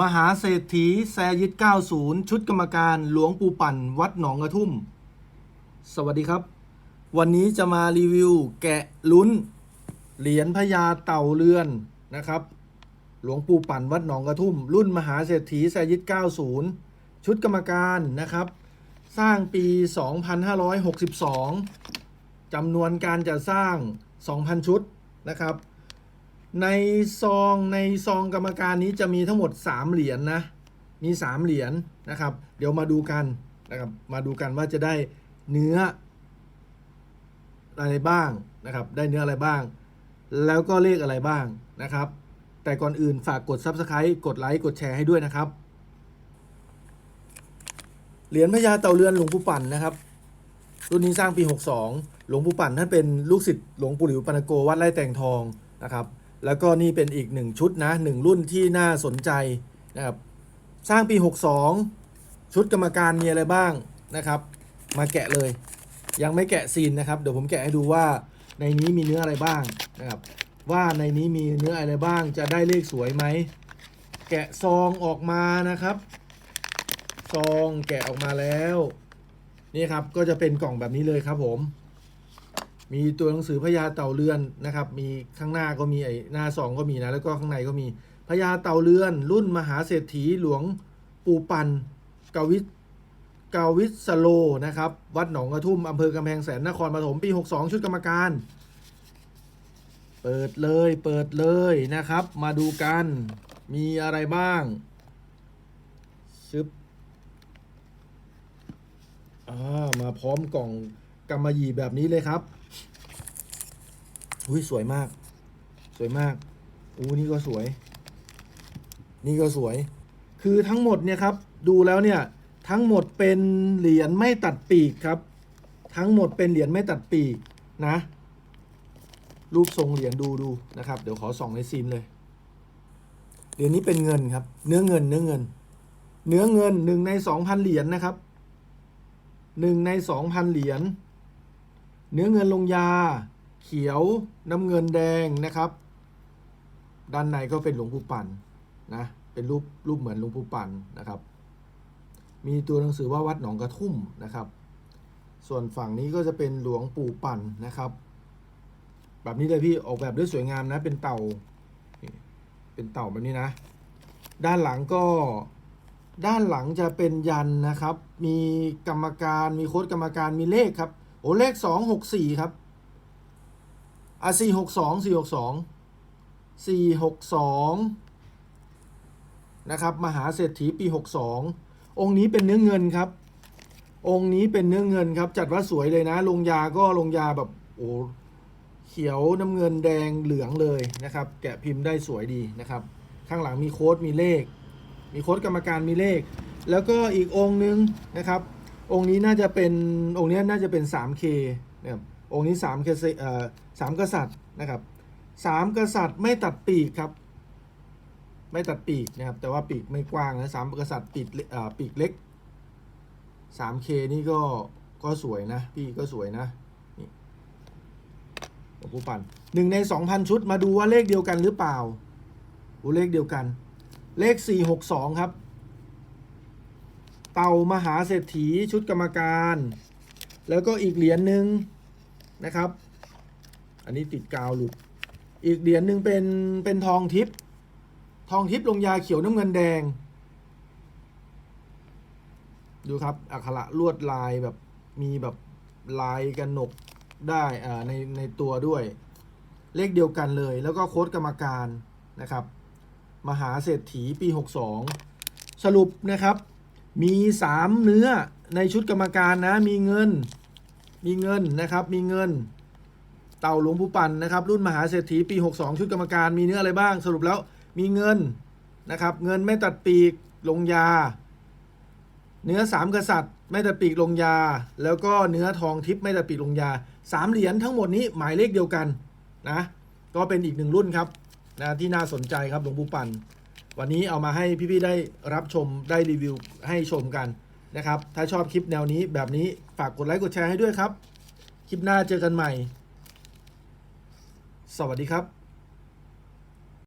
มหาเศรษฐีแซยิด90 ชุดกรรมการหลวงปู่ปั่น วัดหนองกระทุ่ม สวัสดีครับ วันนี้จะมารีวิวแกะลุ้น เหรียญพญาเต่าเรือนนะครับ หลวงปู่ปั่นวัดหนองกระทุ่ม รุ่นมหาเศรษฐีแซยิด90 ชุดกรรมการนะครับ สร้างปี 2562จำนวนการจะสร้าง 2,000 ชุดนะครับ ในซองในซองกรรมการนี้จะมีทั้งหมด 3 เหรียญนนะ มี 3 เหรียญนะครับ เดี๋ยวมาดูกันนะครับ มาดูกันว่าจะได้เนื้ออะไรบ้างนะครับ ได้เนื้ออะไรบ้าง แล้วก็เลขอะไรบ้างนะครับ แต่ก่อนอื่นฝากกด Subscribe กดไลค์กดแชร์ให้ด้วยนะครับ เหรียญพญาเต่าเรือนหลวงปู่ปั่นนะครับ รุ่นนี้สร้างปี 62 หลวงปู่ปั่นท่านเป็นลูกศิษย์หลวงปู่หลิวปานโกวัดไร่แตงทองนะครับ แล้วก็นี่เป็นอีกหนึ่งชุดนะหนึ่งรุ่นที่น่าสนใจนะครับสร้างปี 62 ชุดกรรมการมีอะไรบ้างนะครับ มาแกะเลย ยังไม่แกะซีนนะครับ เดี๋ยวผมแกะให้ดูว่าในนี้มีเนื้ออะไรบ้างนะครับ ว่าในนี้มีเนื้ออะไรบ้าง จะได้เลขสวยไหมแกะซองออกมานะครับซองแกะออกมาแล้วนี่ครับก็จะเป็นกล่องแบบนี้เลยครับผม มีตัวหนังสือพญาเต่าเรือนนะครับ มีข้างหน้าก็มีไอ้หน้าซองก็มีนะ แล้วก็ข้างในก็มีพญาเต่าเรือน รุ่นมหาเศรษฐีหลวงปูปันกวิทกาวิทสโลนะครับ วัดหนองกระทุ่มอำเภอกำแพงแสนนครปฐมปี 62 ชุดกรรมการ เปิดเลยเปิดเลยนะครับ มาดูกันมีอะไรบ้างชึบอ่ามาพร้อมกล่อง กำมะหยี่แบบนี้เลยครับอุ้ยสวยมาก สวยมากอู้นี่ก็สวย นี่ก็สวย คือทั้งหมดเนี่ยครับ ดูแล้วเนี่ย ทั้งหมดเป็นเหรียญไม่ตัดปีกครับ ทั้งหมดเป็นเหรียญไม่ตัดปีกนะ รูปทรงเหรียญดูดูนะครับ เดี๋ยวขอส่องในซีนเลย เหรียญนี้เป็นเงินครับ เนื้อเงิน เนื้อเงิน เนื้อเงินหนึ่งในสองพันเหรียญนะครับหนึ่งในสองพันเหรียญ เนื้อเงินลงยา เขียวน้ำเงินแดงนะครับ ด้านในก็เป็นหลวงปู่ปั่นนะเป็นรูปรูปเหมือนหลวงปู่ปั่นนะครับ มีตัวหนังสือว่าวัดหนองกระทุ่มนะครับ ส่วนฝั่งนี้ก็จะเป็นหลวงปู่ปั่นนะครับ แบบนี้เลยพี่ออกแบบด้วยสวยงามนะ เป็นเต่า เป็นเต่าแบบนี้นะ ด้านหลังก็ด้านหลังจะเป็นยันนะครับ มีกรรมการมีโค้ดกรรมการมีเลขครับ โอ้เลขสองหกสี่ครับ อะสี่หกสองสี่หกสองสี่หกสองนะครับ มหาเศรษฐีปีหกสององค์นี้เป็นเนื้อเงินครับ องค์นี้เป็นเนื้อเงินครับ จัดว่าสวยเลยนะ ลงยาก็ลงยาแบบโอ้เขียวน้ำเงินแดงเหลืองเลยนะครับ แกะพิมพ์ได้สวยดีนะครับ ข้างหลังมีโค้ดมีเลข มีโค้ดกรรมการมีเลข แล้วก็อีกองค์นึงนะครับ องค์นี้น่าจะเป็นองค์นี้น่าจะเป็น 3K นะครับองค์นี้3 k เอ่อสามกษัตริย์นะครับสามกษัตริย์ไม่ตัดปีกครับ ไม่ตัดปีกนะครับ แต่ว่าปีกไม่กว้างนะสามกษัตริย์ปีกเล็กเอ่อปีกเล็ก 3K นี่ก็ก็สวยนะ พี่ก็สวยนะนี่หลวงปู่ปั่นหนึ่งใน 2,000 ชุดมาดูว่าเลขเดียวกันหรือเปล่าโอ้เลขเดียวกัน เลข 462 ครับ เต่ามหาเศรษฐีชุดกรรมการ แล้วก็อีกเหรียญหนึ่งนะครับ อันนี้ติดกาวหลุด อีกเหรียญหนึ่งเป็นเป็นทองทิพย์ทองทิพย์ลงยาเขียวน้ำเงินแดง ดูครับอักขระลวดลายแบบมีแบบลายกันหนกได้อ่าในในตัวด้วย เลขเดียวกันเลย แล้วก็โค้ดกรรมการนะครับ มหาเศรษฐีปี 62 สรุปนะครับ มี 3 เนื้อในชุดกรรมการนะ มีเงิน มีเงินนะครับ มีเงิน เต่าหลวงปู่ปั่นนะครับ รุ่นมหาเศรษฐีปี 62 ชุดกรรมการ มีเนื้ออะไรบ้าง สรุปแล้วมีเงินนะครับ เงินไม่ตัดปีกลงยา เนื้อสามกษัตริย์ ไม่ตัดปีกลงยา แล้วก็เนื้อทองทิพย์ไม่ตัดปีกลงยาสามเหรียญทั้งหมดนี้หมายเลขเดียวกันนะ ก็เป็นอีกหนึ่งรุ่นครับนะที่น่าสนใจครับหลวงปู่ปั่น วันนี้เอามาให้พี่ๆได้รับชมได้รีวิวให้ชมกันนะครับ ถ้าชอบคลิปแนวนี้แบบนี้ฝากกดไลค์กดแชร์ให้ด้วยครับ คลิปหน้าเจอกันใหม่ สวัสดีครับ